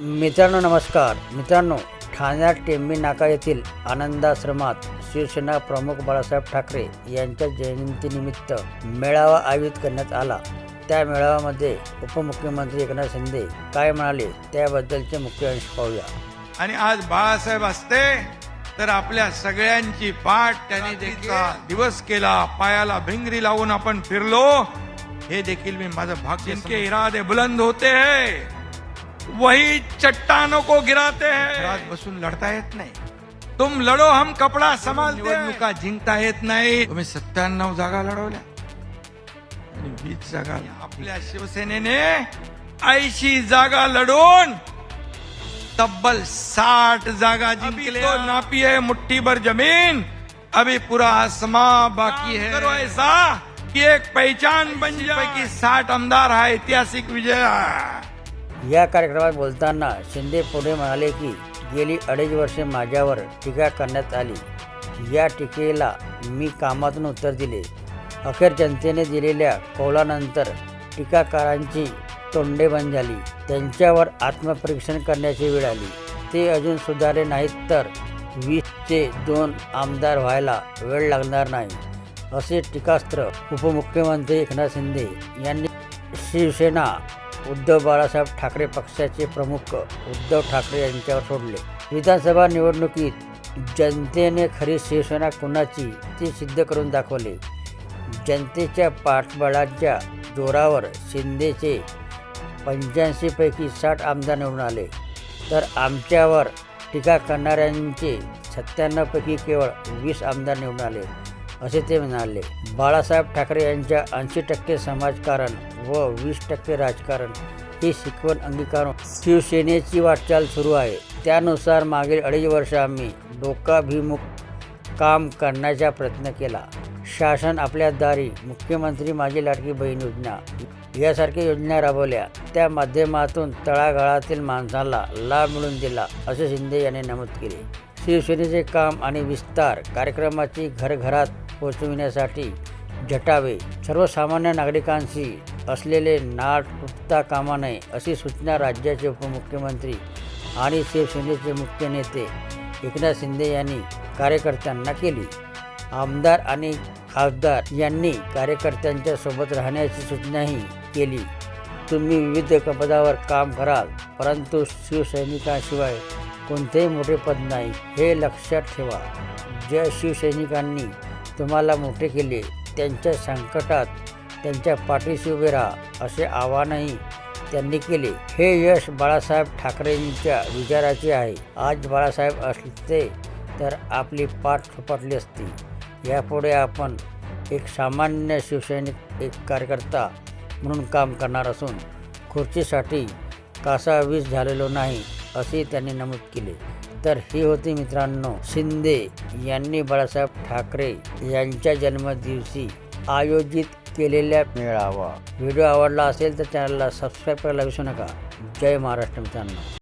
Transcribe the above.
मित्रांनो नमस्कार. मित्रांनो ठाण्यात टेंबी नाका येथील आनंदाश्रमात शिवसेना प्रमुख बाळासाहेब ठाकरे यांच्या जयंतीनिमित्त मेळावा आयोजित करण्यात आला. त्या मेळाव्यामध्ये उपमुख्यमंत्री एकनाथ शिंदे काय म्हणाले त्याबद्दलचे मुख्य अंश पाहूया. आणि आज बाळासाहेब असते तर आपल्या सगळ्यांची पाठ त्यांनी देखील दिवस केला पायाला भिंगरी लावून आपण फिरलो. हे देखील मी माझं भाग्य जिनके इरादे बुलंद होते हैं. वही चट्टानों को गिराते हैं। घरात बसून लढता येत नाही तुम लढो हम कपडा संभाल निवडणुका जिंकता येत नाही तुम्ही सत्त्याण्णव जागा लढवल्या आणि वीस जागा। आपल्या शिवसेनेने ऐंशी जागा लढून तब्बल साठ जागा जिंकले तो नापी है मुट्ठी भर ज़मीन। अभी पूरा आसमां बाकी है। करो ऐसा कि एक पहचान बन जाए। पैकी साठ आमदार हा ऐतिहासिक विजय. या कार्यक्रमात बोलताना शिंदे पुढे म्हणाले की गेली अडीच वर्षे माझ्यावर टीका करण्यात आली. या टीकेला मी कामातून उत्तर दिले. अखेर जनतेने दिलेल्या कौलानंतर टीकाकारांची तोंडे बंद झाली. त्यांच्यावर आत्मपरीक्षण करण्याची वेळ आली. ते अजून सुधारले नाहीत तर वीसचे दोन आमदार व्हायला वेळ लागणार नाही असे टीकास्त्र उपमुख्यमंत्री एकनाथ शिंदे यांनी शिवसेना उद्धव बाळासाहेब ठाकरे पक्षाचे प्रमुख उद्धव ठाकरे यांच्यावर सोडले. विधानसभा निवडणुकीत जनतेने खरी शिवसेना कुणाची ते सिद्ध करून दाखवले. जनतेच्या पाठबळाच्या जोरावर शिंदेचे पंच्याऐंशीपैकी साठ आमदार निवडून आले. तर आमच्यावर टीका करणाऱ्यांचे सत्त्याण्णवपैकी केवळ वीस आमदार निवडून आले. असे ते म्हणाले बाळासाहेब ठाकरे यांच्या ऐंशी टक्के समाजकारण व वीस टक्के राजकारण ही शिकवण अंगीकारून शिवसेनेची वाटचाल सुरू आहे. त्यानुसार मागील अडीच वर्ष आम्ही डोकाभिमुख काम करण्याचा प्रयत्न केला. शासन आपल्या दारी मुख्यमंत्री माझी लाडकी बहीण योजना यासारख्या योजना राबवल्या. त्या माध्यमातून तळागाळातील माणसाला लाभ मिळून दिला असे शिंदे यांनी नमूद केले. शिवसेनेचे काम आणि विस्तार कार्यक्रमाची घरघरात पोहोचविण्यासाठी झटावे सर्वसामान्य नागरिकांशी असलेले नाट तुटता कामा नये अशी सूचना राज्याचे उपमुख्यमंत्री आणि शिवसेनेचे मुख्य नेते एकनाथ शिंदे यांनी कार्यकर्त्यांना केली. आमदार आणि खासदार यांनी कार्यकर्त्यांच्या सोबत राहण्याची सूचनाही केली. तुम्ही विविध पदावर काम कराल परंतु शिवसैनिकांशिवाय कोणतेही मोठे पद नाही हे लक्षात ठेवा. ज्या शिवसैनिकांनी. तुम्हाला मोठे केले. त्यांच्या संकटात त्यांच्या पाठीशी उभे राहा असे आवाहनही त्यांनी केले. हे यश बाळासाहेब ठाकरेंच्या विचाराचे आहे. आज बाळासाहेब असते तर आपली पाठ थोपटली असती. यापुढे आपण एक सामान्य शिवसैनिक एक कार्यकर्ता म्हणून काम करणार असून खुर्चीसाठी कासावीस झालेलो नाही असे त्यांनी नमूद केले. तर ही होती मित्रांनो. शिंदे यांनी बाळासाहेब ठाकरे यांच्या जन्मदिवशी आयोजित केलेल्या मेळावा. व्हिडिओ आवडला असेल तर चॅनलला सबस्क्राईब करायला विसरू नका. जय महाराष्ट्र मित्रांनो.